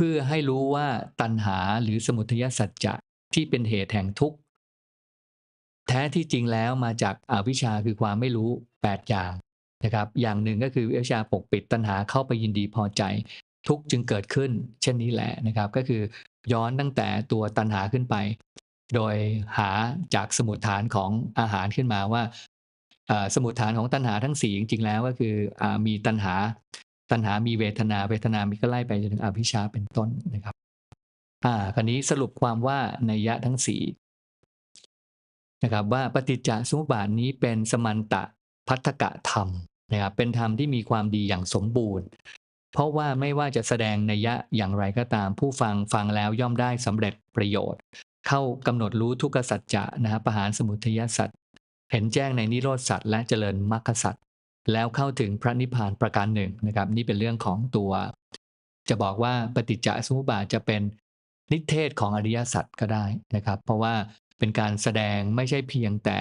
เพื่อให้รู้ว่าตัณหาหรือสมุทัยสัจจะที่เป็นเหตุแห่งทุกข์ แท้ที่จริงแล้วมาจากอาวิชชาคือความไม่รู้ 8 อย่างนะครับ อย่างหนึ่งก็คืออวิชชาปกปิดตัณหาเข้าไปยินดีพอใจ ทุกข์จึงเกิดขึ้น เช่นนี้แหละนะครับ ก็คือย้อนตั้งแต่ตัวตัณหาขึ้นไป โดยหาจากสมุดฐานของอาหารขึ้นมาว่าสมุดฐานของตัณหาทั้งสี่จริงๆแล้วก็คืออมีตัณหา ตัณหามีเวทนาเวทนามีก็ไล่ไปจนถึงอภิชาเป็นต้นนะครับ อ่าคราวนี้สรุปความว่าในยะทั้งสี่นะครับว่าปฏิจจสมุปบาทนี้เป็นสมันตะพัทธกะธรรมนะครับเป็นธรรมที่มีความดีอย่างสมบูรณ์ เพราะว่าไม่ว่าจะแสดงในยยะอย่างไรก็ตามผู้ฟังฟังแล้วย่อมได้สำเร็จประโยชน์ เข้ากำหนดรู้ทุกขสัจจะนะครับประหารสมุทัยสัจเห็นแจ้งในนิโรธสัจและเจริญมรรคสัจ แล้วเข้าถึงพระนิพพานประการหนึ่งนะครับ นี่เป็นเรื่องของตัว จะบอกว่าปฏิจจสมุปบาทจะเป็นนิเทศของอริยสัจก็ได้นะครับ เพราะว่าเป็นการแสดงไม่ใช่เพียงแต่